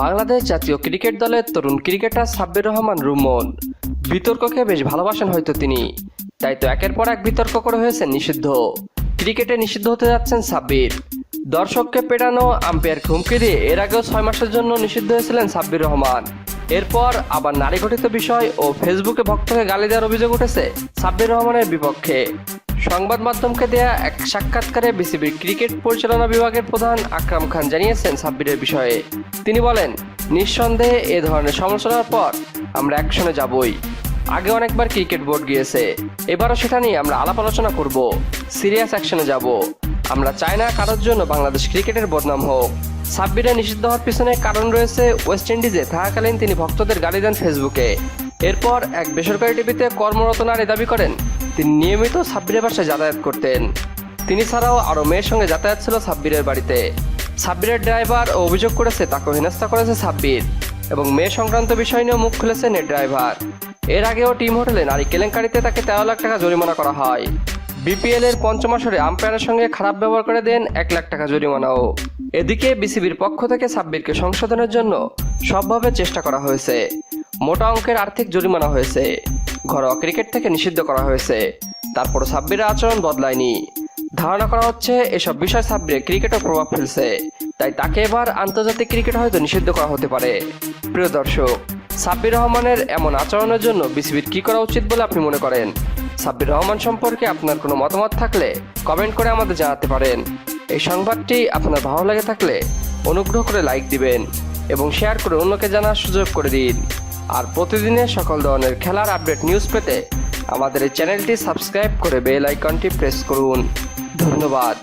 বাংলাদেশ জাতীয় ক্রিকেট দলের তরুণ ক্রিকেটার সাব্বির রহমান রুমন। বিতর্ককে বেশ ভালোবাসেন হয়তো তিনি। তাই তো একের পর এক বিতর্ক করে হয়েছেন নিষিদ্ধ। ক্রিকেটে নিষিদ্ধ হতে যাচ্ছেন সাব্বির। দর্শককে পেটানো, আম্পায়ার হুমকি দিয়ে এর আগেও ছয় মাসের জন্য নিষিদ্ধ হয়েছিলেন সাব্বির রহমান। এরপর আবার নারী ঘটিত বিষয় ও ফেসবুকে ভক্তকে গালি দেওয়ার অভিযোগ উঠেছে সাব্বির রহমানের বিপক্ষে। সংবাদ মাধ্যমকে দেয়া এক সাক্ষাৎকারে বিসিবির ক্রিকেট পরিচালনা বিভাগের প্রধান আকরাম খান জানিয়েছেন সাব্বিরের বিষয়ে। তিনি বলেন, নিঃসন্দেহে এ ধরনের সমালোচনার পর আমরা অ্যাকশনে যাবই। আগে অনেকবার ক্রিকেট বোর্ড গিয়েছে, এবারও সেটা নিয়ে আমরা আলাপ আলোচনা করব, সিরিয়াস অ্যাকশনে যাব। আমরা চাই না কারোর জন্য বাংলাদেশ ক্রিকেটের বদনাম হোক। সাব্বিরে নিষিদ্ধ হওয়ার পিছনে কারণ রয়েছে ওয়েস্ট ইন্ডিজে থাকাকালীন তিনি ভক্তদের গালি দেন ফেসবুকে। এরপর এক বেসরকারি টিভিতে কর্মরত নারী দাবি করেন তিনি নিয়মিত সাব্বিরের বাসায় যাতায়াত করতেন। তিনি ছাড়াও আরও মেয়ের সঙ্গে যাতায়াত ছিল সাব্বিরের বাড়িতে। সাব্বিরের ড্রাইভার ও অভিযোগ করেছে তাকে হেনস্থা করেছে সাব্বির এবং মেয়ে সংক্রান্ত বিষয় নিয়েও মুখ খুলেছেন এর ড্রাইভার। এর আগেও টিম হোটেলে নারী কেলেঙ্কারিতে তাকে তেরো লাখ টাকা জরিমানা করা হয়। বিপিএল এর পঞ্চম আসরে আম্পায়ারের সঙ্গে খারাপ ব্যবহার করে দেন এক লাখ টাকা জরিমানাও। এদিকে বিসিবির পক্ষ থেকে সাব্বিরকে সংশোধনের জন্য সবভাবে চেষ্টা করা হয়েছে। মোটা অঙ্কের আর্থিক জরিমানা হয়েছে। ঘরোয়া ক্রিকেট থেকে নিষিদ্ধ করা হয়েছে। তারপর সাব্বিরের আচরণ বদলায়নি। ধারণা করা হচ্ছে, এসব বিষয় সাব্বিরে ক্রিকেটও প্রভাব ফেলছে। তাই তাকে এবার আন্তর্জাতিক ক্রিকেট হয়তো নিষিদ্ধ করা হতে পারে। প্রিয় দর্শক, সাব্বির রহমানের এমন আচরণের জন্য বিসিবির কি করা উচিত বলে আপনি মনে করেন? সাব্বির রহমান সম্পর্কে আপনার কোনো মতামত থাকলে কমেন্ট করে আমাদের জানাতে পারেন। এই সংবাদটি আপনার ভালো লাগে থাকলে অনুগ্রহ করে লাইক দিবেন এবং শেয়ার করে অন্যকে জানার সুযোগ করে দিন। আর প্রতিদিনের সকল ধরনের খেলার আপডেট নিউজ পেতে আমাদের এই চ্যানেলটি সাবস্ক্রাইব করে বেল আইকনটি প্রেস করুন। ধন্যবাদ।